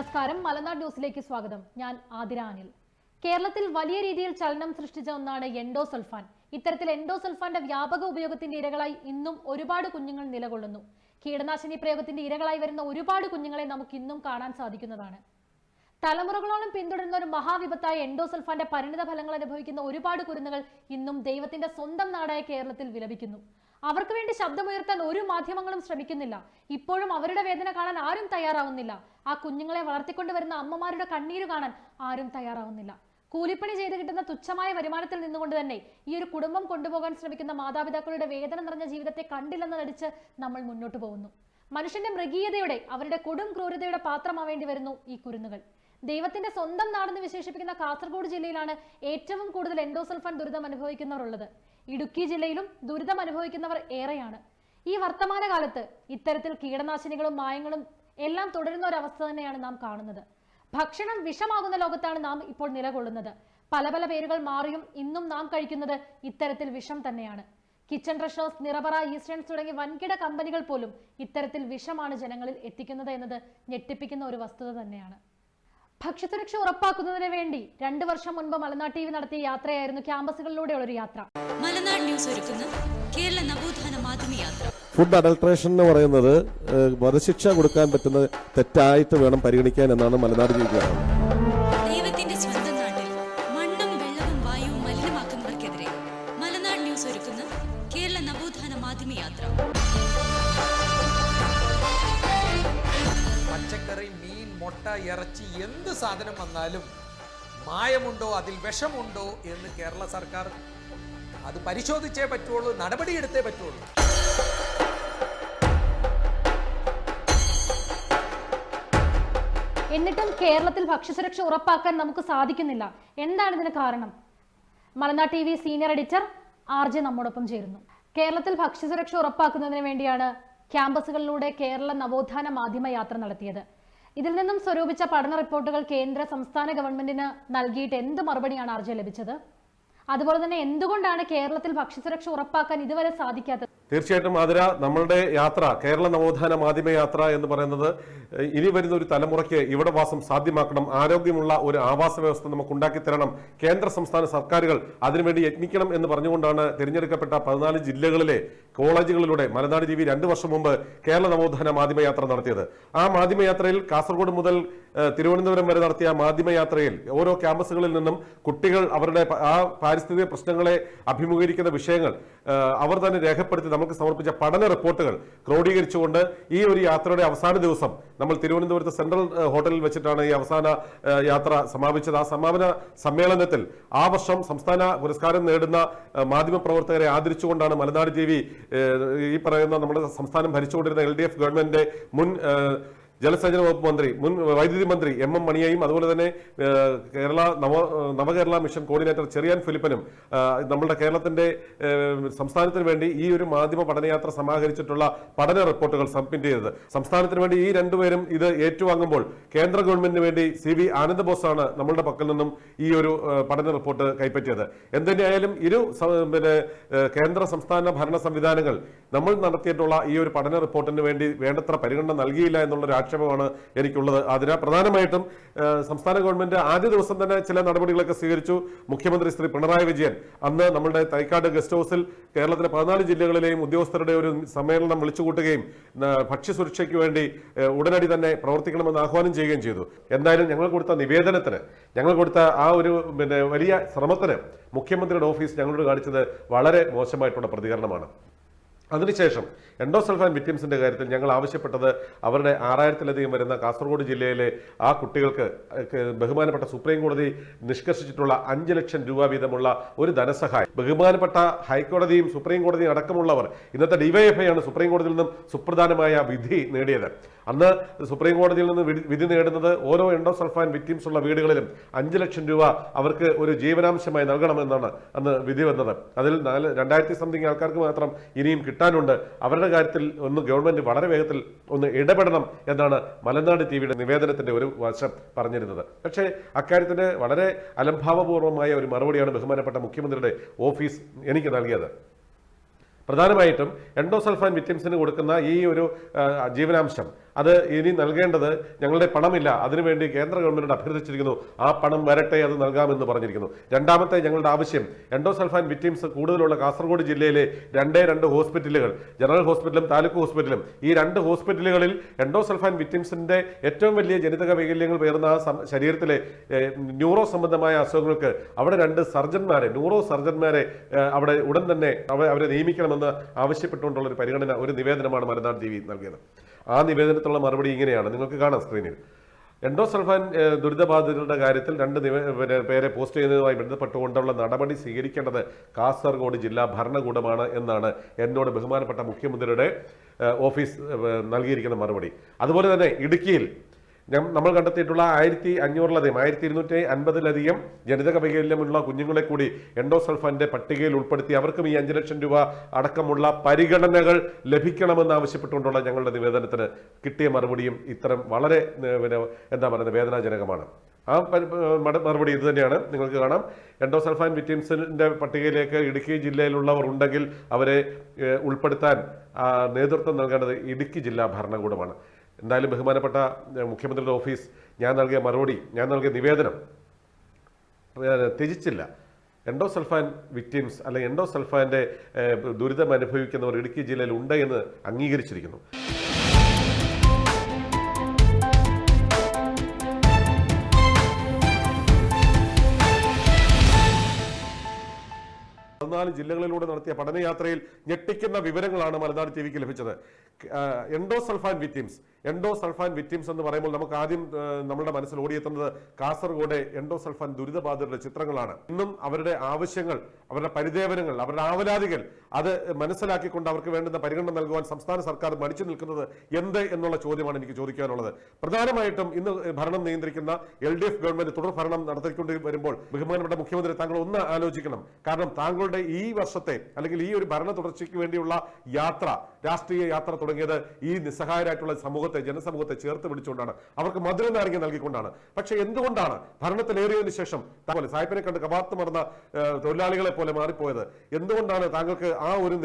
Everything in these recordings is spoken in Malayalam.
നമസ്കാരം. മലനാട് ന്യൂസിലേക്ക് സ്വാഗതം. ഞാൻ ആതിര അനിൽ. കേരളത്തിൽ വലിയ രീതിയിൽ ചലനം സൃഷ്ടിച്ച ഒന്നാണ് എൻഡോസൾഫാൻ. ഇത്തരത്തിൽ എൻഡോസൾഫാന്റെ വ്യാപക ഉപയോഗത്തിന്റെ ഇരകളായി ഇന്നും ഒരുപാട് കുഞ്ഞുങ്ങൾ നിലകൊള്ളുന്നു. കീടനാശിനി പ്രയോഗത്തിന്റെ ഇരകളായി വരുന്ന ഒരുപാട് കുഞ്ഞുങ്ങളെ നമുക്ക് ഇന്നും കാണാൻ സാധിക്കുന്നതാണ്. തലമുറകളോളം പിന്തുടരുന്ന ഒരു മഹാവിപത്തായ എൻഡോസൾഫാന്റെ പരിണിത ഫലങ്ങൾ അനുഭവിക്കുന്ന ഒരുപാട് കുരുന്നുകൾ ഇന്നും ദൈവത്തിന്റെ സ്വന്തം നാടായ കേരളത്തിൽ വിലപിക്കുന്നു. അവർക്ക് വേണ്ടി ശബ്ദമുയർത്താൻ ഒരു മാധ്യമങ്ങളും ശ്രമിക്കുന്നില്ല. ഇപ്പോഴും അവരുടെ വേദന കാണാൻ ആരും തയ്യാറാവുന്നില്ല. ആ കുഞ്ഞുങ്ങളെ വളർത്തിക്കൊണ്ട് വരുന്ന അമ്മമാരുടെ കണ്ണീര് കാണാൻ ആരും തയ്യാറാവുന്നില്ല. കൂലിപ്പണി ചെയ്ത് കിട്ടുന്ന തുച്ഛമായ വരുമാനത്തിൽ നിന്നുകൊണ്ട് തന്നെ ഈ ഒരു കുടുംബം കൊണ്ടുപോകാൻ ശ്രമിക്കുന്ന മാതാപിതാക്കളുടെ വേദന നിറഞ്ഞ ജീവിതത്തെ കണ്ടില്ലെന്ന് നടിച്ച് നമ്മൾ മുന്നോട്ട് പോകുന്നു. മനുഷ്യന്റെ മൃഗീയതയുടെ അവരുടെ കൊടും ക്രൂരതയുടെ പാത്രമാവേണ്ടി വരുന്നു ഈ കുരുന്നുകൾ. ദൈവത്തിന്റെ സ്വന്തം നാടെന്ന് വിശേഷിപ്പിക്കുന്ന കാസർഗോഡ് ജില്ലയിലാണ് ഏറ്റവും കൂടുതൽ എൻഡോസൾഫാൻ ദുരിതം അനുഭവിക്കുന്നവർ ഉള്ളത് ഇടുക്കി ജില്ലയിലും ദുരിതം അനുഭവിക്കുന്നവർ ഏറെയാണ്. ഈ വർത്തമാന കാലത്ത് ഇത്തരത്തിൽ കീടനാശിനികളും മായങ്ങളും എല്ലാം തുടരുന്ന ഒരു അവസ്ഥ തന്നെയാണ് നാം കാണുന്നത്. ഭക്ഷണം വിഷമാകുന്ന ലോകത്താണ് നാം ഇപ്പോൾ നിലകൊള്ളുന്നത്. പല പല പേരുകൾ മാറിയും ഇന്നും നാം കഴിക്കുന്നത് ഇത്തരത്തിൽ വിഷം തന്നെയാണ്. കിച്ചൺ ട്രഷേഴ്സ് നിറബറ ഈസ്റ്റേൺസ് തുടങ്ങിയ വൻകിട കമ്പനികൾ പോലും ഇത്തരത്തിൽ വിഷമാണ് ജനങ്ങളിൽ എത്തിക്കുന്നത് എന്നത് ഞെട്ടിപ്പിക്കുന്ന ഒരു വസ്തുത തന്നെയാണ്. ഭക്ഷ്യസുരക്ഷ ഉറപ്പാക്കുന്നതിന് വേണ്ടി രണ്ടു വർഷം മുൻപ് മലനാട് ടി വി നടത്തിയ യാത്രയായിരുന്നു ക്യാമ്പസുകളിലൂടെയുള്ള ഒരു യാത്ര. മലനാട് ന്യൂസ് ഒരുക്കുന്ന. കേരള നവോത്ഥാന മാധ്യമ യാത്ര. ഫുഡ് അഡൾട്രേഷൻ എന്ന് പറയുന്നത് വധശിക്ഷ കൊടുക്കാൻ പറ്റുന്ന തെറ്റായിട്ട് വേണം പരിഗണിക്കാൻ എന്നാണ് മലനാട് ജീവിക്കുക ദൈവത്തിന്റെ സ്വന്തം നാട്ടിൽ മണ്ണും വെള്ളവും വായുവും മലിനമാക്കുന്നവർക്കെതിരെ മലനാട് ന്യൂസ് ഒരുക്കുന്ന. കേരള നവോത്ഥാന മാധ്യമ യാത്ര. മുട്ട ഇറച്ചി എന്ത് സാധനം വന്നാലും മായമുണ്ടോ അതിൽ വിഷമുണ്ടോ എന്ന് കേരള സർക്കാർ അത് പരിശോധിച്ചേ പറ്റുള്ളൂ നടപടിയെടുത്തേ പറ്റുള്ളൂ. എന്നിട്ടും കേരളത്തിൽ ഭക്ഷ്യസുരക്ഷ ഉറപ്പാക്കാൻ നമുക്ക് സാധിക്കുന്നില്ല. എന്താണ് ഇതിന് കാരണം? Malana T V senior editor R J നമ്മോടൊപ്പം ചേരുന്നു. കേരളത്തിൽ ഭക്ഷ്യസുരക്ഷ ഉറപ്പാക്കുന്നതിന് വേണ്ടിയാണ് ക്യാമ്പസുകളിലൂടെ കേരള നവോത്ഥാന മാധ്യമ യാത്ര നടത്തിയത്. ഇതിൽ നിന്നും സ്വരൂപിച്ച പഠന റിപ്പോർട്ടുകൾ കേന്ദ്ര സംസ്ഥാന ഗവൺമെന്റിന് നൽകിയിട്ട് എന്ത് മറുപടിയാണ് ആർ ലഭിച്ചത്? അതുപോലെ തന്നെ എന്തുകൊണ്ടാണ് കേരളത്തിൽ ഭക്ഷ്യസുരക്ഷ ഉറപ്പാക്കാൻ ഇതുവരെ സാധിക്കാത്തത്? തീർച്ചയായിട്ടും മാതിര നമ്മളുടെ യാത്ര കേരള നവോത്ഥാന മാധ്യമ യാത്ര എന്ന് പറയുന്നത് ഇനി വരുന്ന ഒരു തലമുറയ്ക്ക് ഇവിടെ വാസം സാധ്യമാക്കണം ആരോഗ്യമുള്ള ഒരു ആവാസ വ്യവസ്ഥ നമുക്ക് ഉണ്ടാക്കി തരണം കേന്ദ്ര സംസ്ഥാന സർക്കാരുകൾ അതിനുവേണ്ടി യത്നിക്കണം എന്ന് പറഞ്ഞുകൊണ്ടാണ് തിരഞ്ഞെടുക്കപ്പെട്ട പതിനാല് ജില്ലകളിലെ കോളേജുകളിലൂടെ മലനാട് ജീവി രണ്ടു വർഷം മുമ്പ് കേരള നവോത്ഥാന മാധ്യമ യാത്ര നടത്തിയത്. ആ മാധ്യമ യാത്രയിൽ കാസർഗോഡ് മുതൽ തിരുവനന്തപുരം വരെ നടത്തിയ മാധ്യമയാത്രയിൽ ഓരോ ക്യാമ്പസുകളിൽ നിന്നും കുട്ടികൾ അവരുടെ ആ പാരിസ്ഥിതിക പ്രശ്നങ്ങളെ അഭിമുഖീകരിക്കുന്ന വിഷയങ്ങൾ അവർ തന്നെ രേഖപ്പെടുത്തി നമുക്ക് സമർപ്പിച്ച പഠന റിപ്പോർട്ടുകൾ ക്രോഡീകരിച്ചുകൊണ്ട് ഈ ഒരു യാത്രയുടെ അവസാന ദിവസം നമ്മൾ തിരുവനന്തപുരത്ത് സെൻട്രൽ ഹോട്ടലിൽ വെച്ചിട്ടാണ് ഈ അവസാന യാത്ര സമാപിച്ചത്. ആ സമാപന സമ്മേളനത്തിൽ ആ വർഷം സംസ്ഥാന പുരസ്കാരം നേടുന്ന മാധ്യമ പ്രവർത്തകരെ ആദരിച്ചുകൊണ്ടാണ് മലനാട് ടി ഈ പറയുന്ന നമ്മുടെ സംസ്ഥാനം ഭരിച്ചുകൊണ്ടിരുന്ന എൽ ഡി എഫ് ഗവൺമെന്റിന്റെ മുൻ ജലസേചന വകുപ്പ് മന്ത്രി മുൻ വൈദ്യുതി മന്ത്രി എം എം മണിയയും അതുപോലെ തന്നെ കേരള നവ നവകേരള മിഷൻ കോർഡിനേറ്റർ ചെറിയാൻ ഫിലിപ്പനും നമ്മളുടെ കേരളത്തിന്റെ സംസ്ഥാനത്തിന് വേണ്ടി ഈ ഒരു മാധ്യമ പഠനയാത്ര സമാഹരിച്ചിട്ടുള്ള പഠന റിപ്പോർട്ടുകൾ സബ്മിറ്റ് ചെയ്തത്. സംസ്ഥാനത്തിന് വേണ്ടി ഈ രണ്ടുപേരും ഇത് ഏറ്റുവാങ്ങുമ്പോൾ കേന്ദ്ര ഗവൺമെന്റിന് വേണ്ടി സി വി ആനന്ദബോസാണ് നമ്മളുടെ പക്കൽ നിന്നും ഈ ഒരു പഠന റിപ്പോർട്ട് കൈപ്പറ്റിയത്. എന്തിനായാലും ഇരു പിന്നെ കേന്ദ്ര സംസ്ഥാന ഭരണ സംവിധാനങ്ങൾ നമ്മൾ നടത്തിയിട്ടുള്ള ഈ ഒരു പഠന റിപ്പോർട്ടിന് വേണ്ടി വേണ്ടത്ര പരിഗണന നൽകിയില്ല എന്നുള്ളൊരു ആക്ഷേപമാണ് എനിക്കുള്ളത്. അതിന് പ്രധാനമായിട്ടും സംസ്ഥാന ഗവൺമെന്റ് ആദ്യ ദിവസം തന്നെ ചില നടപടികളൊക്കെ സ്വീകരിച്ചു. മുഖ്യമന്ത്രി ശ്രീ പിണറായി വിജയൻ അന്ന് നമ്മുടെ തൈക്കാട് ഗസ്റ്റ് ഹൗസിൽ കേരളത്തിലെ പതിനാല് ജില്ലകളിലെയും ഉദ്യോഗസ്ഥരുടെ ഒരു സമ്മേളനം വിളിച്ചുകൂട്ടുകയും ഭക്ഷ്യസുരക്ഷയ്ക്ക് വേണ്ടി ഉടനടി തന്നെ പ്രവർത്തിക്കണമെന്ന് ആഹ്വാനം ചെയ്യുകയും ചെയ്തു. എന്തായാലും ഞങ്ങൾ കൊടുത്ത നിവേദനത്തിന് ഞങ്ങൾ കൊടുത്ത ആ ഒരു പിന്നെ വലിയ ശ്രമത്തിന് മുഖ്യമന്ത്രിയുടെ ഓഫീസ് ഞങ്ങളോട് കാണിച്ചത് വളരെ മോശമായിട്ടുള്ള പ്രതികരണമാണ്. അതിനുശേഷം എൻഡോസൾഫാൻ വിക്ടിംസിന്റെ കാര്യത്തിൽ ഞങ്ങൾ ആവശ്യപ്പെട്ടത് അവരുടെ ആറായിരത്തിലധികം വരുന്ന കാസർഗോഡ് ജില്ലയിലെ ആ കുട്ടികൾക്ക് ബഹുമാനപ്പെട്ട സുപ്രീം കോടതി നിഷ്കർഷിച്ചിട്ടുള്ള അഞ്ച് ലക്ഷം രൂപ വീതമുള്ള ഒരു ധനസഹായം. ബഹുമാനപ്പെട്ട ഹൈക്കോടതിയും സുപ്രീം കോടതിയും അടക്കമുള്ളവർ ഇന്നത്തെ ഡിവൈഎഫ്ഐ ആണ് സുപ്രീം കോടതിയിൽ നിന്നും സുപ്രധാനമായ വിധി നേടിയത്. അന്ന് സുപ്രീം കോടതിയിൽ നിന്ന് വിധി- നേടുന്നത് ഓരോ എൻഡോസൾഫാൻ വിക്ടിംസ് ഉള്ള വീടുകളിലും അഞ്ച് ലക്ഷം രൂപ അവർക്ക് ഒരു ജീവനാംശമായി നൽകണമെന്നാണ് അന്ന് വിധി വന്നത്. അതിൽ നാല് രണ്ടായിരത്തി സംതിങ് ആൾക്കാർക്ക് മാത്രം ഇനിയും കിട്ടാനുണ്ട്. അവരുടെ കാര്യത്തിൽ ഒന്ന് ഗവൺമെന്റ് വളരെ വേഗത്തിൽ ഒന്ന് ഇടപെടണം എന്നാണ് മലനാട് ടി വിയുടെ നിവേദനത്തിന്റെ ഒരു വശം പറഞ്ഞിരുന്നത്. പക്ഷേ അക്കാര്യത്തിന് വളരെ അലംഭാവപൂർവമായ ഒരു മറുപടിയാണ് ബഹുമാനപ്പെട്ട മുഖ്യമന്ത്രിയുടെ ഓഫീസ് എനിക്ക് നൽകിയത്. പ്രധാനമായിട്ടും എൻഡോസൾഫാൻ വിറ്റിംസിന് കൊടുക്കുന്ന ഈ ഒരു ജീവനാംശം അത് ഇനി നൽകേണ്ടത് ഞങ്ങളുടെ പണമില്ല. അതിനുവേണ്ടി കേന്ദ്ര ഗവൺമെന്റ് അഭ്യർത്ഥിച്ചിരിക്കുന്നു. ആ പണം വരട്ടെ അത് നൽകാമെന്ന് പറഞ്ഞിരിക്കുന്നു. രണ്ടാമത്തെ ഞങ്ങളുടെ ആവശ്യം എൻഡോസൾഫാൻ വിക്ടിംസ് കൂടുതലുള്ള കാസർഗോഡ് ജില്ലയിലെ രണ്ടേ രണ്ട് ഹോസ്പിറ്റലുകൾ ജനറൽ ഹോസ്പിറ്റലും താലൂക്ക് ഹോസ്പിറ്റലും. ഈ രണ്ട് ഹോസ്പിറ്റലുകളിൽ എൻഡോസൾഫാൻ വിക്ടിംസിന്റെ ഏറ്റവും വലിയ ജനിതക വൈകല്യങ്ങൾ പേർന്ന ശരീരത്തിലെ ന്യൂറോ സംബന്ധമായ അസുഖങ്ങൾക്ക് അവിടെ രണ്ട് സർജന്മാരെ ന്യൂറോ സർജന്മാരെ അവിടെ ഉടൻ തന്നെ അവരെ നിയമിക്കണമെന്ന് ആവശ്യപ്പെട്ടുകൊണ്ടുള്ള ഒരു പരിഗണന ഒരു നിവേദനമാണ് മലനാട് ടി വി നൽകിയത്. ആ നിവേദനത്തിലുള്ള മറുപടി ഇങ്ങനെയാണ്. നിങ്ങൾക്ക് കാണാം സ്ക്രീനിൽ. എൻഡോസൾഫാൻ ദുരിതബാധിതരുടെ കാര്യത്തിൽ രണ്ട് പേരെ പോസ്റ്റ് ചെയ്യുന്നതുമായി ബന്ധപ്പെട്ടുകൊണ്ടുള്ള നടപടി സ്വീകരിക്കേണ്ടത് കാസർഗോഡ് ജില്ലാ ഭരണകൂടമാണ് എന്നാണ് എന്നോട് ബഹുമാനപ്പെട്ട മുഖ്യമന്ത്രിയുടെ ഓഫീസ് നൽകിയിരിക്കുന്ന മറുപടി. അതുപോലെ തന്നെ ഇടുക്കിയിൽ നമ്മൾ കണ്ടെത്തിയിട്ടുള്ള ആയിരത്തി അഞ്ഞൂറിലധികം ആയിരത്തി ഇരുന്നൂറ്റി അൻപതിലധികം ജനിതക വൈകല്യമുള്ള കുഞ്ഞുങ്ങളെ കൂടി എൻഡോസൾഫാന്റെ പട്ടികയിൽ ഉൾപ്പെടുത്തി അവർക്കും ഈ അഞ്ച് ലക്ഷം രൂപ അടക്കമുള്ള പരിഗണനകൾ ലഭിക്കണമെന്ന് ആവശ്യപ്പെട്ടുകൊണ്ടുള്ള ഞങ്ങളുടെ നിവേദനത്തിന് കിട്ടിയ മറുപടിയും ഇത്തരം വളരെ എന്താ പറയുന്നത് വേദനാജനകമാണ്. ആ മറുപടി ഇത് തന്നെയാണ്. നിങ്ങൾക്ക് കാണാം. എൻഡോസൾഫാൻ വിറ്റിംസിന്റെ പട്ടികയിലേക്ക് ഇടുക്കി ജില്ലയിലുള്ളവർ ഉണ്ടെങ്കിൽ അവരെ ഉൾപ്പെടുത്താൻ നേതൃത്വം നൽകേണ്ടത് ഇടുക്കി ജില്ലാ ഭരണകൂടമാണ്. എന്തായാലും ബഹുമാനപ്പെട്ട മുഖ്യമന്ത്രിയുടെ ഓഫീസ് ഞാൻ നൽകിയ മറുപടി ഞാൻ നൽകിയ നിവേദനം ത്യജിച്ചില്ല. എൻഡോ സൾഫാൻ വിക്ടിംസ് അല്ലെങ്കിൽ എൻഡോ സൾഫാന്റെ ദുരിതം അനുഭവിക്കുന്നവർ ഇടുക്കി ജില്ലയിൽ ഉണ്ട് എന്ന് അംഗീകരിച്ചിരിക്കുന്നു. പതിനാല് ജില്ലകളിലൂടെ നടത്തിയ പഠനയാത്രയിൽ ഞെട്ടിക്കുന്ന വിവരങ്ങളാണ് മലനാട് ടി വിക്ക് ലഭിച്ചത്. എൻഡോസൾഫാൻ വിക്ടിംസ് എൻഡോസൾഫാൻ വിറ്റിംസ് എന്ന് പറയുമ്പോൾ നമുക്ക് ആദ്യം നമ്മുടെ മനസ്സിൽ ഓടിയെത്തുന്നത് കാസർഗോഡ് എൻഡോസൾഫാൻ ദുരിതബാധിതരുടെ ചിത്രങ്ങളാണ്. ഇന്നും അവരുടെ ആവശ്യങ്ങൾ അവരുടെ പരിദേവനങ്ങൾ അവരുടെ ആവലാതികൾ അത് മനസ്സിലാക്കിക്കൊണ്ട് അവർക്ക് വേണ്ടുന്ന പരിഗണന നൽകുവാൻ സംസ്ഥാന സർക്കാർ മടിച്ചു നിൽക്കുന്നത് എന്ത് എന്നുള്ള ചോദ്യമാണ് എനിക്ക് ചോദിക്കാനുള്ളത്. പ്രധാനമായിട്ടും ഇന്ന് ഭരണം നിയന്ത്രിക്കുന്ന എൽ ഡി എഫ് ഗവൺമെന്റ് തുടർ ഭരണം നടത്തിക്കൊണ്ട് വരുമ്പോൾ ബഹുമാനപ്പെട്ട മുഖ്യമന്ത്രി താങ്കൾ ഒന്ന് ആലോചിക്കണം. കാരണം താങ്കളുടെ ഈ വർഷത്തെ അല്ലെങ്കിൽ ഈ ഒരു ഭരണ തുടർച്ചയ്ക്ക് വേണ്ടിയുള്ള യാത്ര രാഷ്ട്രീയ യാത്ര തുടങ്ങിയത് ഈ നിസ്സഹായരായിട്ടുള്ള സമൂഹത്തെ ജനസമൂഹത്തെ ചേർത്ത് പിടിച്ചുകൊണ്ടാണ്. അവർക്ക് മധുര നാരങ്ങ നൽകിക്കൊണ്ടാണ്. പക്ഷെ എന്തുകൊണ്ടാണ് ഭരണത്തിലേറിയതിനു ശേഷം താങ്കൾ സായിപ്പിനെ കണ്ട് കവാത്ത് മറന്ന തൊഴിലാളികളെ പോലെ മാറിപ്പോയത്? എന്തുകൊണ്ടാണ് താങ്കൾക്ക് ആ ഒരു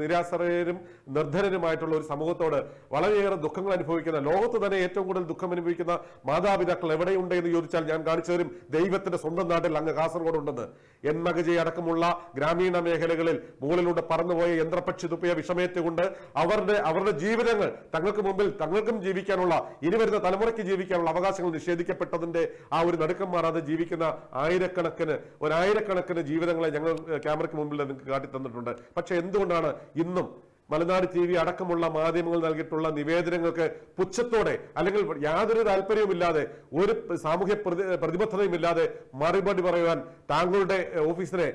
നിരാശ്രയരും നിർധനരുമായിട്ടുള്ള ഒരു സമൂഹത്തോട് വളരെയേറെ ദുഃഖങ്ങൾ അനുഭവിക്കുന്ന ലോകത്ത് തന്നെ ഏറ്റവും കൂടുതൽ ദുഃഖം അനുഭവിക്കുന്ന മാതാപിതാക്കൾ എവിടെയുണ്ട് എന്ന് ചോദിച്ചാൽ ഞാൻ കാണിച്ചു തരും. ദൈവത്തിന്റെ സ്വന്തം നാട്ടിൽ അങ്ങ് കാസർഗോഡ് ഉണ്ടെന്ന് എൻമകജി അടക്കമുള്ള ഗ്രാമീണ മേഖലകളിൽ മുകളിലൂടെ പറന്നുപോയ യന്ത്രപക്ഷി തുപ്പിയ വിഷമേറ്റുകൊണ്ട് അവരുടെ അവരുടെ ജീവിതങ്ങൾ തങ്ങൾക്ക് മുമ്പിൽ തങ്ങൾക്കും ജീവിക്കാനുള്ള ഇനി വരുന്ന തലമുറയ്ക്ക് ജീവിക്കാനുള്ള അവകാശങ്ങൾ നിഷേധിക്കപ്പെട്ടതിന്റെ ആ ഒരു നടുക്കം മാറാതെ ജീവിക്കുന്ന ആയിരക്കണക്കിന് ഒരായിരക്കണക്കിന് ജീവിതങ്ങളെ ഞങ്ങൾ ക്യാമറയ്ക്ക് മുമ്പിൽ നിങ്ങൾക്ക് കാട്ടി തന്നിട്ടുണ്ട് പക്ഷെ എന്തുകൊണ്ടാണ് ഇന്നും മലനാട് ടി വി അടക്കമുള്ള മാധ്യമങ്ങൾ നൽകിയിട്ടുള്ള നിവേദനങ്ങൾക്ക് പുച്ഛത്തോടെ അല്ലെങ്കിൽ യാതൊരു താല്പര്യവുമില്ലാതെ ഒരു സാമൂഹ്യ പ്രതി- പ്രതിബദ്ധതയുമില്ലാതെ മറുപടി പറയുവാൻ താങ്കളുടെ ഓഫീസിനെ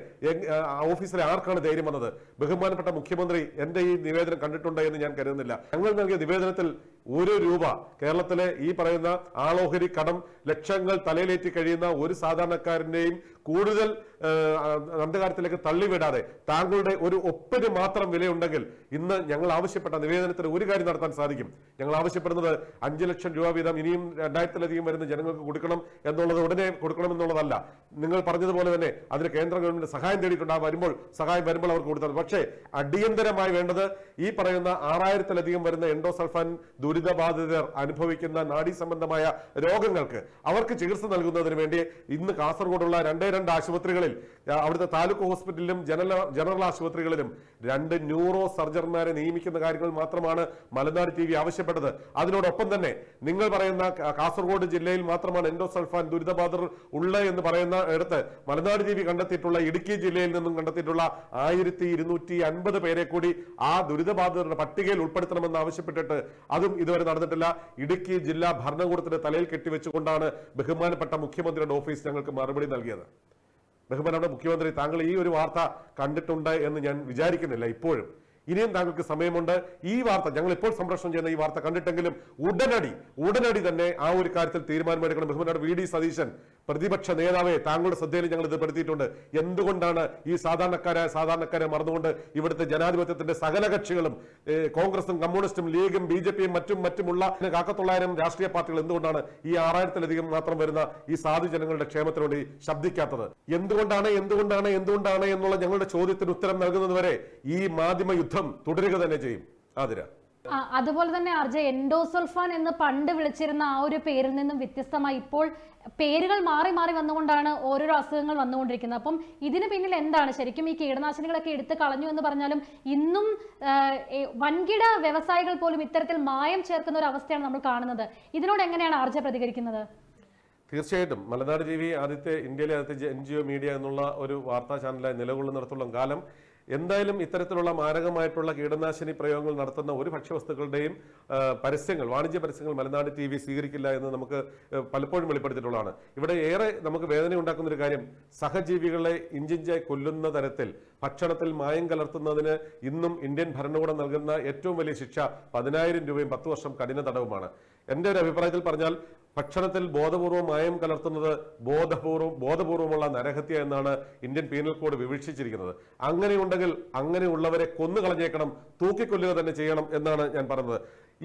ഓഫീസിലെ ആർക്കാണ് ധൈര്യം വന്നത്? ബഹുമാനപ്പെട്ട മുഖ്യമന്ത്രി എന്റെ ഈ നിവേദനം കണ്ടിട്ടുണ്ട് എന്ന് ഞാൻ കരുതുന്നില്ല. ഞങ്ങൾ നൽകിയ നിവേദനത്തിൽ ഒരു രൂപ. കേരളത്തിലെ ഈ പറയുന്ന ആളോഹരി കടം ലക്ഷങ്ങൾ തലയിലേറ്റി കഴിയുന്ന ഒരു സാധാരണക്കാരന്റെയും കൂടുതൽ അന്ധകാരത്തിലേക്ക് തള്ളിവിടാതെ താങ്കളുടെ ഒരു ഒപ്പിന് മാത്രം വിലയുണ്ടെങ്കിൽ ഇന്ന് ഞങ്ങൾ ആവശ്യപ്പെട്ട നിവേദനത്തിന് ഒരു കാര്യം നടത്താൻ സാധിക്കും. ഞങ്ങൾ ആവശ്യപ്പെടുന്നത് അഞ്ചു ലക്ഷം രൂപ വീതം ഇനിയും രണ്ടായിരത്തിലധികം വരുന്ന ജനങ്ങൾക്ക് കൊടുക്കണം എന്നുള്ളത് ഉടനെ കൊടുക്കണം എന്നുള്ളതല്ല നിങ്ങൾ പറഞ്ഞതുപോലെ തന്നെ അതിന് കേന്ദ്ര ഗവൺമെന്റ് സഹായം തേടിയിട്ടുണ്ട് വരുമ്പോൾ സഹായം വരുമ്പോൾ അവർക്ക് കൊടുത്തത് പക്ഷേ അടിയന്തരമായി വേണ്ടത് ഈ പറയുന്ന ആറായിരത്തിലധികം വരുന്ന എൻഡോസൾഫാൻ ദുരിതബാധിതർ അനുഭവിക്കുന്ന നാഡീ സംബന്ധമായ രോഗങ്ങൾക്ക് അവർക്ക് ചികിത്സ നൽകുന്നതിന് വേണ്ടി ഇന്ന് കാസർഗോഡുള്ള രണ്ടേ രണ്ട് ആശുപത്രികളിൽ അവിടുത്തെ താലൂക്ക് ഹോസ്പിറ്റലിലും ജനറൽ ജനറൽ ആശുപത്രികളിലും രണ്ട് ന്യൂറോ സർജർമാരെ നിയമിക്കുന്ന കാര്യങ്ങൾ മാത്രമാണ് മലനാട് ടി വി ആവശ്യപ്പെട്ടത്. അതിനോടൊപ്പം തന്നെ നിങ്ങൾ പറയുന്ന കാസർഗോഡ് ജില്ലയിൽ മാത്രമാണ് എൻഡോസൾഫാൻ ദുരിതബാധിതർ ഉള്ളത് എന്ന് പറയുന്ന ഇടത്ത് മലനാട് ടി വി കണ്ടെത്തിയിട്ടുള്ള ഇടുക്കി ജില്ലയിൽ നിന്നും കണ്ടെത്തിയിട്ടുള്ള ആയിരത്തി ഇരുന്നൂറ്റി അൻപത് പേരെ കൂടി ആ ദുരിതബാധിതരുടെ പട്ടികയിൽ ഉൾപ്പെടുത്തണമെന്ന് ആവശ്യപ്പെട്ടിട്ട് അതും ഇതുവരെ നടന്നിട്ടില്ല. ഇടുക്കി ജില്ലാ ഭരണകൂടത്തിന്റെ തലയിൽ കെട്ടിവെച്ചുകൊണ്ടാണ് ബഹുമാനപ്പെട്ട മുഖ്യമന്ത്രിയുടെ ഓഫീസ് ഞങ്ങൾക്ക് മറുപടി നൽകിയത്. ബഹുമാനപ്പെട്ട മുഖ്യമന്ത്രി താങ്കൾ ഈ ഒരു വാർത്ത കണ്ടിട്ടുണ്ട് എന്ന് ഞാൻ വിചാരിക്കുന്നില്ല ഇപ്പോഴും. ഇനിയും താങ്കൾക്ക് സമയമുണ്ട്. ഈ വാർത്ത ഞങ്ങൾ ഇപ്പോൾ സംപ്രേഷണം ചെയ്യുന്ന ഈ വാർത്ത കണ്ടിട്ടെങ്കിലും ഉടനടി ഉടനടി തന്നെ ആ ഒരു കാര്യത്തിൽ തീരുമാനമെടുക്കണം. ബഹുമാനപ്പെട്ട വി ഡി സതീശൻ പ്രതിപക്ഷ നേതാവെ താങ്കളുടെ ശ്രദ്ധയിൽ ഞങ്ങൾ ഇത് പെടുത്തിയിട്ടുണ്ട്. എന്തുകൊണ്ടാണ് ഈ സാധാരണക്കാരായ സാധാരണക്കാരെ മറന്നുകൊണ്ട് ഇവിടുത്തെ ജനാധിപത്യത്തിന്റെ സകല കക്ഷികളും കോൺഗ്രസും കമ്മ്യൂണിസ്റ്റും ലീഗും ബി ജെ പിയും മറ്റും മറ്റുമുള്ള കാക്കത്തൊള്ളായിരം രാഷ്ട്രീയ പാർട്ടികൾ എന്തുകൊണ്ടാണ് ഈ ആറായിരത്തിലധികം മാത്രം വരുന്ന ഈ സാധു ജനങ്ങളുടെ ക്ഷേമത്തിന് ശബ്ദിക്കാത്തത്? എന്തുകൊണ്ടാണ് എന്തുകൊണ്ടാണ് എന്തുകൊണ്ടാണ് എന്നുള്ള ഞങ്ങളുടെ ചോദ്യത്തിന് ഉത്തരം നൽകുന്നതുവരെ ഈ മാധ്യമ യുദ്ധം തുടരുക തന്നെ ചെയ്യും. ആതിര. അതുപോലെ തന്നെ അർജ എൻഡോസൾഫാൻ എന്ന് പണ്ട് വിളിച്ചിരുന്ന ആ ഒരു പേരിൽ നിന്നും വ്യത്യസ്തമായി ഇപ്പോൾ പേരുകൾ മാറി മാറി വന്നുകൊണ്ടാണ് ഓരോരോ അസുഖങ്ങൾ വന്നുകൊണ്ടിരിക്കുന്നത്. അപ്പം ഇതിന് പിന്നിൽ എന്താണ്? ശരിക്കും ഈ കീടനാശിനികളൊക്കെ എടുത്ത് കളഞ്ഞു എന്ന് പറഞ്ഞാലും ഇന്നും വൻകിട വ്യവസായികൾ പോലും ഇത്തരത്തിൽ മായം ചേർക്കുന്ന ഒരു അവസ്ഥയാണ് നമ്മൾ കാണുന്നത്. ഇതിനോട് എങ്ങനെയാണ് ആർജ പ്രതികരിക്കുന്നത്? തീർച്ചയായിട്ടും. മലനാട് ടി വി ആദ്യത്തെ ഇന്ത്യയിലെ ആദ്യത്തെ എൻ ജി ഒ മീഡിയ എന്നുള്ള ഒരു വാർത്താ ചാനലായി നിലകൊള്ളുന്നിടത്തോളം കാലം എന്തായാലും ഇത്തരത്തിലുള്ള മാരകമായിട്ടുള്ള കീടനാശിനി പ്രയോഗങ്ങൾ നടത്തുന്ന ഒരു ഭക്ഷ്യവസ്തുക്കളുടെയും പരസ്യങ്ങൾ വാണിജ്യ പരസ്യങ്ങൾ മലനാട് ടി സ്വീകരിക്കില്ല എന്ന് നമുക്ക് പലപ്പോഴും വെളിപ്പെടുത്തിയിട്ടുള്ളതാണ്. ഇവിടെ ഏറെ നമുക്ക് വേദന ഉണ്ടാക്കുന്ന ഒരു കാര്യം സഹജീവികളെ ഇഞ്ചിഞ്ചായി കൊല്ലുന്ന തരത്തിൽ ഭക്ഷണത്തിൽ മായം കലർത്തുന്നതിന് ഇന്നും ഇന്ത്യൻ ഭരണകൂടം നൽകുന്ന ഏറ്റവും വലിയ ശിക്ഷ പതിനായിരം രൂപയും പത്ത് വർഷം കഠിന തടവുമാണ്. എന്റെ ഒരു അഭിപ്രായത്തിൽ പറഞ്ഞാൽ ഭക്ഷണത്തിൽ ബോധപൂർവം മായം കലർത്തുന്നത് ബോധപൂർവം ബോധപൂർവമുള്ള നരഹത്യ എന്നാണ് ഇന്ത്യൻ പീനൽ കോഡ് വിവക്ഷിച്ചിരിക്കുന്നത്. അങ്ങനെയുണ്ടെങ്കിൽ അങ്ങനെയുള്ളവരെ കൊന്നു കളഞ്ഞേക്കണം തൂക്കിക്കൊല്ലുക തന്നെ ചെയ്യണം എന്നാണ് ഞാൻ പറഞ്ഞത്.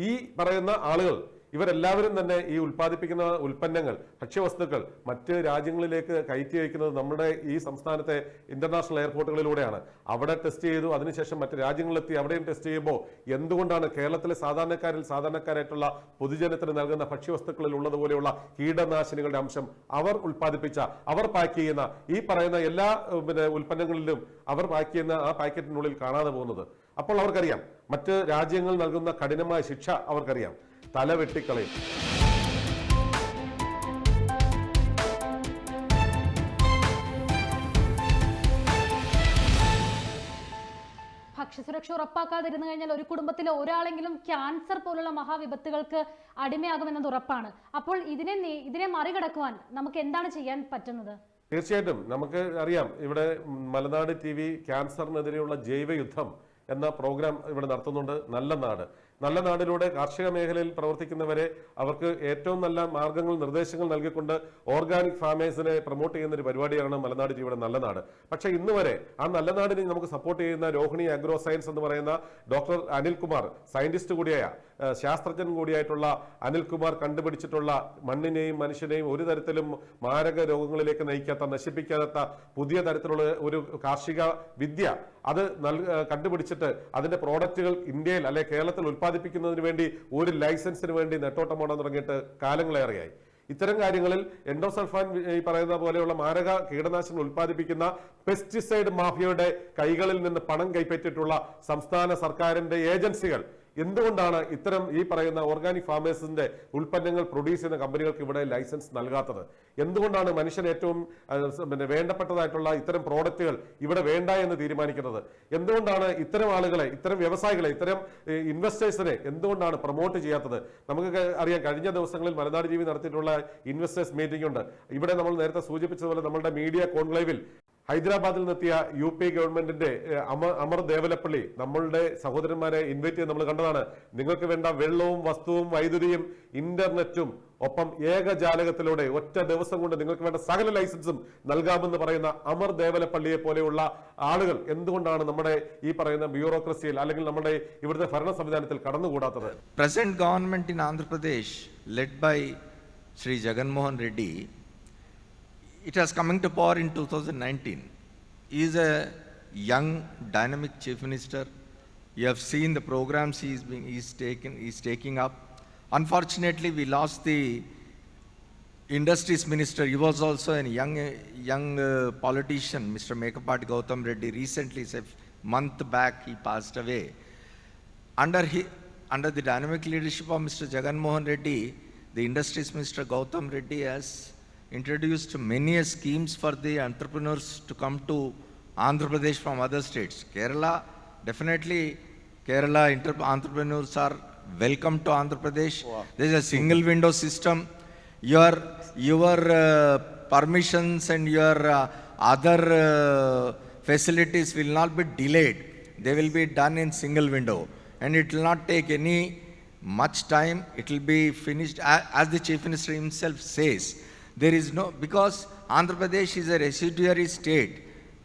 ഈ പറയുന്ന ആളുകൾ ഇവരെല്ലാവരും തന്നെ ഈ ഉൽപ്പാദിപ്പിക്കുന്ന ഉൽപ്പന്നങ്ങൾ ഭക്ഷ്യവസ്തുക്കൾ മറ്റ് രാജ്യങ്ങളിലേക്ക് കയറ്റി അയക്കുന്നത് നമ്മുടെ ഈ സംസ്ഥാനത്തെ ഇന്റർനാഷണൽ എയർപോർട്ടുകളിലൂടെയാണ് അവിടെ ടെസ്റ്റ് ചെയ്തു അതിനുശേഷം മറ്റ് രാജ്യങ്ങളിലെത്തി അവിടെയും ടെസ്റ്റ് ചെയ്യുമ്പോൾ എന്തുകൊണ്ടാണ് കേരളത്തിലെ സാധാരണക്കാരിൽ സാധാരണക്കാരായിട്ടുള്ള പൊതുജനത്തിന് നൽകുന്ന ഭക്ഷ്യവസ്തുക്കളിൽ ഉള്ളതുപോലെയുള്ള കീടനാശിനികളുടെ അംശം അവർ ഉൽപ്പാദിപ്പിച്ച അവർ പാക്ക് ചെയ്യുന്ന ഈ പറയുന്ന എല്ലാ പിന്നെ ഉൽപ്പന്നങ്ങളിലും അവർ പാക്ക് ചെയ്യുന്ന ആ പാക്കറ്റിനുള്ളിൽ കാണാതെ പോകുന്നത്. അപ്പോൾ അവർക്കറിയാം മറ്റ് രാജ്യങ്ങൾ നൽകുന്ന കഠിനമായ ശിക്ഷ അവർക്കറിയാം. തല വെട്ടിക്കളയും. ഭക്ഷ്യസുരക്ഷ ഉറപ്പാക്കാതിരുന്നു കഴിഞ്ഞാൽ ഒരു കുടുംബത്തിലെ ഒരാളെങ്കിലും ക്യാൻസർ പോലുള്ള മഹാവിപത്തുകൾക്ക് അടിമയാകുമെന്നത് ഉറപ്പാണ്. അപ്പോൾ ഇതിനെ ഇതിനെ മറികടക്കുവാൻ നമുക്ക് എന്താണ് ചെയ്യാൻ പറ്റുന്നത്? തീർച്ചയായിട്ടും. നമുക്ക് അറിയാം ഇവിടെ മലനാട് ടി വി ക്യാൻസറിനെതിരെയുള്ള ജൈവ യുദ്ധം എന്ന പ്രോഗ്രാം ഇവിടെ നടത്തുന്നുണ്ട്. നല്ല നാട്. നല്ല നാടിലൂടെ കാർഷിക മേഖലയിൽ പ്രവർത്തിക്കുന്നവരെ അവർക്ക് ഏറ്റവും നല്ല മാർഗങ്ങൾ നിർദ്ദേശങ്ങൾ നൽകിക്കൊണ്ട് ഓർഗാനിക് ഫാമേഴ്സിനെ പ്രൊമോട്ട് ചെയ്യുന്ന ഒരു പരിപാടിയാണ് മലനാട് ടിവിയുടെ നല്ല നാട്. പക്ഷേ ഇന്ന് വരെ ആ നല്ല നാടിനെ നമുക്ക് സപ്പോർട്ട് ചെയ്യുന്ന രോഹിണി അഗ്രോ സയൻസ് എന്ന് പറയുന്ന ഡോക്ടർ അനിൽകുമാർ സയന്റിസ്റ്റ് കൂടിയായ ശാസ്ത്രജ്ഞൻ കൂടിയായിട്ടുള്ള അനിൽകുമാർ കണ്ടുപിടിച്ചിട്ടുള്ള മണ്ണിനെയും മനുഷ്യനെയും ഒരു തരത്തിലും മാരക രോഗങ്ങളിലേക്ക് നയിക്കാത്ത നശിപ്പിക്കാത്ത പുതിയ തരത്തിലുള്ള ഒരു കാർഷിക വിദ്യ അത് കണ്ടുപിടിച്ചിട്ട് അതിന്റെ പ്രോഡക്റ്റുകൾ ഇന്ത്യയിൽ അല്ലെ കേരളത്തിൽ ഉൽപ്പാദിപ്പിക്കുന്നതിന് വേണ്ടി ഒരു ലൈസൻസിന് വേണ്ടി നെട്ടോട്ടം ഓടാൻ തുടങ്ങിയിട്ട് കാലങ്ങളേറെയായി. ഇത്തരം കാര്യങ്ങളിൽ എൻഡോസൾഫാൻ ഈ പറയുന്ന പോലെയുള്ള മാരക കീടനാശിനി ഉൽപ്പാദിപ്പിക്കുന്ന പെസ്റ്റിസൈഡ് മാഫിയയുടെ കൈകളിൽ നിന്ന് പണം കൈപ്പറ്റിയിട്ടുള്ള സംസ്ഥാന സർക്കാരിന്റെ ഏജൻസികൾ എന്തുകൊണ്ടാണ് ഇത്തരം ഈ പറയുന്ന ഓർഗാനിക് ഫാമേഴ്സിന്റെ ഉൽപ്പന്നങ്ങൾ പ്രൊഡ്യൂസ് ചെയ്യുന്ന കമ്പനികൾക്ക് ഇവിടെ ലൈസൻസ് നൽകാത്തത്? എന്തുകൊണ്ടാണ് മനുഷ്യൻ ഏറ്റവും പിന്നെ വേണ്ടപ്പെട്ടതായിട്ടുള്ള ഇത്തരം പ്രോഡക്റ്റുകൾ ഇവിടെ വേണ്ട എന്ന് തീരുമാനിക്കുന്നത്? എന്തുകൊണ്ടാണ് ഇത്തരം ആളുകളെ ഇത്തരം വ്യവസായികളെ ഇത്തരം ഇൻവെസ്റ്റേഴ്സിനെ എന്തുകൊണ്ടാണ് പ്രൊമോട്ട് ചെയ്യാത്തത്? നമുക്ക് അറിയാം കഴിഞ്ഞ ദിവസങ്ങളിൽ മലനാട് ജീവി നടത്തിയിട്ടുള്ള ഇൻവെസ്റ്റേഴ്സ് മീറ്റിംഗ് ഉണ്ട്. ഇവിടെ നമ്മൾ നേരത്തെ സൂചിപ്പിച്ചതുപോലെ നമ്മുടെ മീഡിയ കോൺക്ലേവിൽ ഹൈദരാബാദിൽ നിന്നെത്തിയ യു പി ഗവൺമെന്റിന്റെ അമർ ദേവലപ്പള്ളി നമ്മളുടെ സഹോദരന്മാരെ ഇൻവൈറ്റ് ചെയ്ത് നമ്മൾ കണ്ടതാണ്. നിങ്ങൾക്ക് വേണ്ട വെള്ളവും വസ്തുവും വൈദ്യുതിയും ഇന്റർനെറ്റും ഒപ്പം ഏകജാലകത്തിലൂടെ ഒറ്റ ദിവസം കൊണ്ട് നിങ്ങൾക്ക് വേണ്ട സകല ലൈസൻസും നൽകാമെന്ന് പറയുന്ന അമർ ദേവലപ്പള്ളിയെ പോലെയുള്ള ആളുകൾ എന്തുകൊണ്ടാണ് നമ്മുടെ ഈ പറയുന്ന ബ്യൂറോക്രസിയിൽ അല്ലെങ്കിൽ നമ്മുടെ ഇവിടുത്തെ ഭരണ സംവിധാനത്തിൽ കടന്നുകൂടാത്തത്? Present government in Andhra Pradesh led by Shri Jaganmohan Reddy it has coming to power in 2019. He is a young, dynamic chief minister. You have seen the programs he is being, he is taken, he is taking up. Unfortunately, we lost the industries minister. He was also a young, young uh, politician, Mr. Mekapati Gautam Reddy. Recently, a month back, he passed away. Under, he, under the dynamic leadership of Mr. Jagan Mohan Reddy, the Industries Minister Gautam Reddy has introduced many schemes for the entrepreneurs to come to Andhra Pradesh from other states. Kerala, definitely, Kerala entrepreneurs are welcome to Andhra Pradesh. There is a single window system. Your, your uh, permissions and your uh, other uh, facilities will not be delayed. They will be done in single window and it will not take any much time. It will be finished as the chief minister himself says. There is no because Andhra Pradesh is a residuary state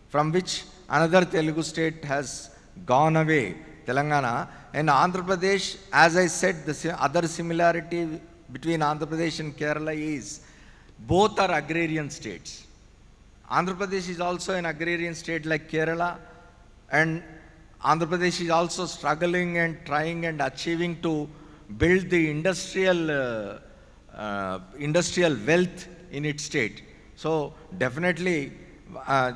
from which another Telugu state has gone away, Telangana. And Andhra Pradesh, as I said, the other similarity between Andhra Pradesh and Kerala is both are agrarian states. Andhra Pradesh is also an agrarian state like Kerala, and Andhra Pradesh is also struggling and trying and achieving to build the industrial, uh, uh, industrial wealth in its state. So definitely, uh,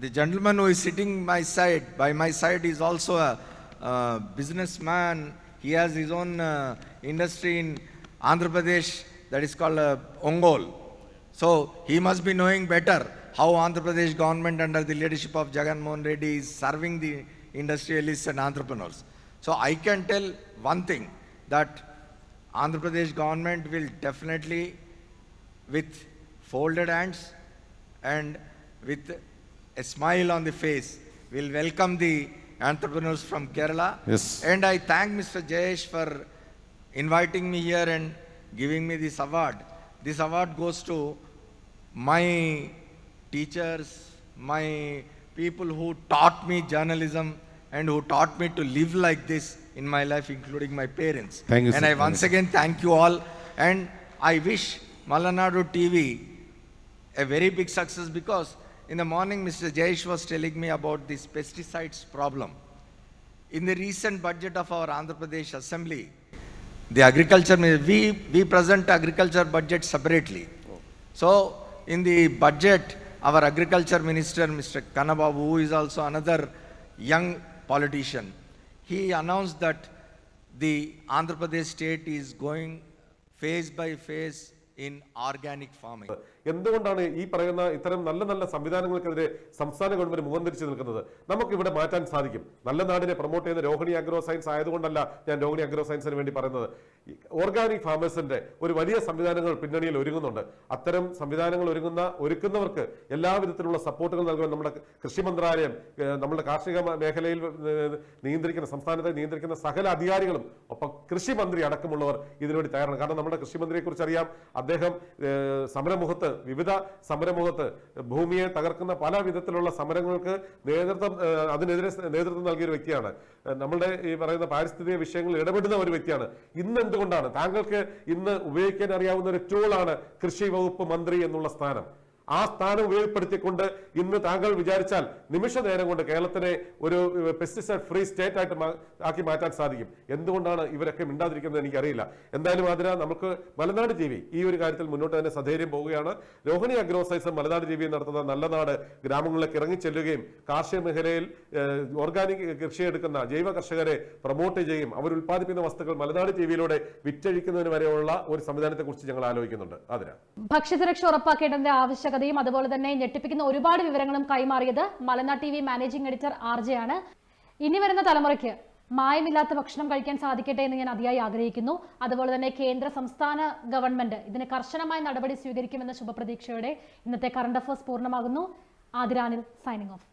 the gentleman who is sitting my side, by my side, is also a, businessman. He has his own uh, industry in Andhra Pradesh that is called uh, Ongol. So he must be knowing better how Andhra Pradesh government under the leadership of Jagan Mohan Reddy is serving the industrialists and entrepreneurs. So I can tell one thing that Andhra Pradesh government will definitely with folded hands and with a smile on the face we'll welcome the entrepreneurs from Kerala. Yes. And I thank Mr. Jayesh for inviting me here and giving me this award. This award goes to my teachers, my people who taught me journalism and who taught me to live like this in my life, including my parents. Thank you, And sir. I once again thank you all. And I wish Malanadu TV a very big success because in the morning Mr. Jayesh was telling me about this pesticides problem. In the recent budget of our Andhra Pradesh Assembly, the agriculture, we, we present agriculture budget separately. So in the budget, our agriculture minister, Mr. Kanababu, who is also another young politician, he announced that the Andhra Pradesh state is going phase by phase in organic farming. എന്തുകൊണ്ടാണ് ഈ പറയുന്ന ഇത്തരം നല്ല നല്ല സംവിധാനങ്ങൾക്കെതിരെ സംസ്ഥാന ഗവൺമെന്റ് മുഖം തിരിച്ചു നിൽക്കുന്നത്? നമുക്ക് ഇവിടെ മാറ്റാൻ സാധിക്കും. നല്ല നാടിനെ പ്രൊമോട്ട് ചെയ്യുന്ന രോഹിണി അഗ്രോ സയൻസ് ആയതുകൊണ്ടല്ല ഞാൻ രോഹിണി അഗ്രോ സയൻസിന് വേണ്ടി പറയുന്നത്. ഓർഗാനിക് ഫാമേഴ്സിന്റെ ഒരു വലിയ സംവിധാനങ്ങൾ പിന്നണിയിൽ ഒരുങ്ങുന്നുണ്ട്. അത്തരം സംവിധാനങ്ങൾ ഒരുങ്ങുന്ന ഒരുക്കുന്നവർക്ക് എല്ലാവിധത്തിലുള്ള സപ്പോർട്ടുകൾ നൽകുവാൻ നമ്മുടെ കൃഷി മന്ത്രാലയം നമ്മുടെ കാർഷിക മേഖലയിൽ നിയന്ത്രിക്കുന്ന സംസ്ഥാനത്തെ നിയന്ത്രിക്കുന്ന സകല അധികാരികളും ഒപ്പം കൃഷി മന്ത്രി അടക്കമുള്ളവർ ഇതിനുവേണ്ടി തയ്യാറാണ്. കാരണം നമ്മുടെ കൃഷിമന്ത്രിയെ കുറിച്ച് അറിയാം അദ്ദേഹം സമരമുഖത്ത് വിവിധ സമരമുഖത്ത് ഭൂമിയെ തകർക്കുന്ന പല വിധത്തിലുള്ള സമരങ്ങൾക്ക് നേതൃത്വം അതിനെതിരെ നേതൃത്വം നൽകിയ ഒരു വ്യക്തിയാണ്. നമ്മളുടെ ഈ പറയുന്ന പാരിസ്ഥിതിക വിഷയങ്ങളിൽ ഇടപെടുന്ന ഒരു വ്യക്തിയാണ്. ഇന്ന് എന്തുകൊണ്ടാണ്? താങ്കൾക്ക് ഇന്ന് ഉപയോഗിക്കാൻ അറിയാവുന്ന ഒരു ടൂളാണ് കൃഷി വകുപ്പ് മന്ത്രി എന്നുള്ള സ്ഥാനം. ആ സ്ഥാനം ഉപയോഗപ്പെടുത്തിക്കൊണ്ട് ഇന്ന് താങ്കൾ വിചാരിച്ചാൽ നിമിഷ നേരം കൊണ്ട് കേരളത്തിനെ ഒരു പെസ്റ്റിസൈഡ് ഫ്രീ സ്റ്റേറ്റ് ആയിട്ട് ആക്കി മാറ്റാൻ സാധിക്കും. എന്തുകൊണ്ടാണ് ഇവരൊക്കെ മിണ്ടാതിരിക്കുന്നത് എനിക്കറിയില്ല. എന്തായാലും അതിന് നമുക്ക് മലനാട് ജീവി ഈ ഒരു കാര്യത്തിൽ മുന്നോട്ട് തന്നെ സധൈര്യം പോവുകയാണ്. രോഹിണി അഗ്രോസൈസ് മലനാട് ജീവി നടത്തുന്ന നല്ല നാട് ഗ്രാമങ്ങളിലേക്ക് ഇറങ്ങിച്ചെല്ലുകയും കാർഷിക മേഖലയിൽ ഓർഗാനിക് കൃഷി എടുക്കുന്ന ജൈവ കർഷകരെ പ്രൊമോട്ട് ചെയ്യുകയും അവർ ഉൽപ്പാദിപ്പിക്കുന്ന വസ്തുക്കൾ മലനാട് ടിവിയിലൂടെ വിറ്റഴിക്കുന്നതിന് വരെയുള്ള ഒരു സംവിധാനത്തെ കുറിച്ച് ഞങ്ങൾ ആലോചിക്കുന്നുണ്ട്. അതിന് ഭക്ഷ്യസുരക്ഷ ഉറപ്പാക്കേണ്ടതിന്റെ ആവശ്യകതയും അതുപോലെ തന്നെ ഞെട്ടിപ്പിക്കുന്ന ഒരുപാട് വിവരങ്ങളും കൈമാറിയത് Malana T V managing editor R J ആണ്. ഇനി വരുന്ന തലമുറയ്ക്ക് മായമില്ലാത്ത ഭക്ഷണം കഴിക്കാൻ സാധിക്കട്ടെ എന്ന് ഞാൻ അതിയായി ആഗ്രഹിക്കുന്നു. അതുപോലെ തന്നെ കേന്ദ്ര സംസ്ഥാന ഗവൺമെന്റ് ഇതിന് കർശനമായ നടപടി സ്വീകരിക്കുമെന്ന ശുഭപ്രതീക്ഷയോടെ ഇന്നത്തെ കറണ്ട് അഫേഴ്സ് പൂർണമാകുന്നു. ആദിരാനിൽ സൈനിങ് ഓഫ്